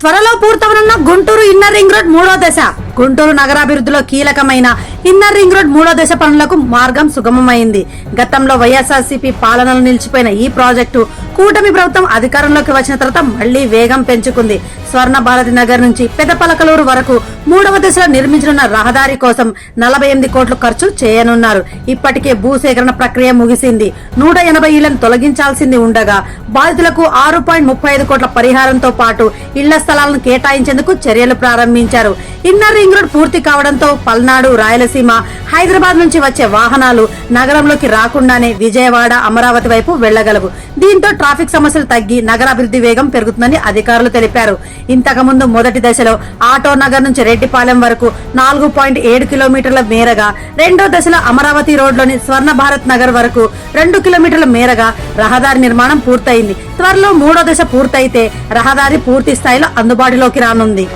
త్వరలో పూర్తవనున్న Guntur inner ring road మూడో దశ. గుంటూరు నగరాభివృద్ధిలో కీలకమైన ఇన్నర్ రింగ్ రోడ్ మూడో దశ పనులకు మార్గం సుగమమైంది. గతంలో వైఎస్ఆర్సీపీ పాలనలు నిలిచిపోయిన ఈ ప్రాజెక్టు కూటమి ప్రభుత్వం అధికారంలోకి వచ్చిన తర్వాత మళ్ళీ వేగం పెంచుకుంది. స్వర్ణ భారతి నగర్ నుంచి పెదపలకలూరు వరకు మూడవ దశలో నిర్మించనున్న రహదారి కోసం నలభై ఎనిమిది కోట్లు ఖర్చు చేయనున్నారు. ఇప్పటికే భూసేకరణ ప్రక్రియ ముగిసింది. నూట ఎనభై ఇళ్ళను తొలగించాల్సింది ఉండగా బాధితులకు ఆరు పాయింట్ ముప్పై ఐదు కోట్ల పరిహారంతో పాటు ఇళ్ళ స్థలాలను కేటాయించేందుకు చర్యలు ప్రారంభించారు. ఇన్నర్ రింగ్ రోడ్ పూర్తి కావడంతో పల్నాడు రాయలసీమ హైదరాబాద్ నుంచి వచ్చే వాహనాలు నగరంలోకి రాకుండానే విజయవాడ అమరావతి వైపు వెళ్ళగలవు దీంతో ట్రాఫిక్ సమస్యలు తగ్గి నగరాభివృద్ధి వేగం పెరుగుతుందని అధికారులు తెలిపారు. ఇంతకుముందు మొదటి దశలో ఆటో నగర్ నుంచి రెడ్డిపాలెం వరకు నాలుగు పాయింట్ ఏడు కిలోమీటర్ల మేరగా రెండో దశలో అమరావతి రోడ్లోని స్వర్ణ భారత్ నగర్ వరకు రెండు కిలోమీటర్ల మేరగా రహదారి నిర్మాణం పూర్తయింది. త్వరలో మూడో దశ పూర్తయితే రహదారి పూర్తి స్థాయిలో అందుబాటులోకి రానుంది.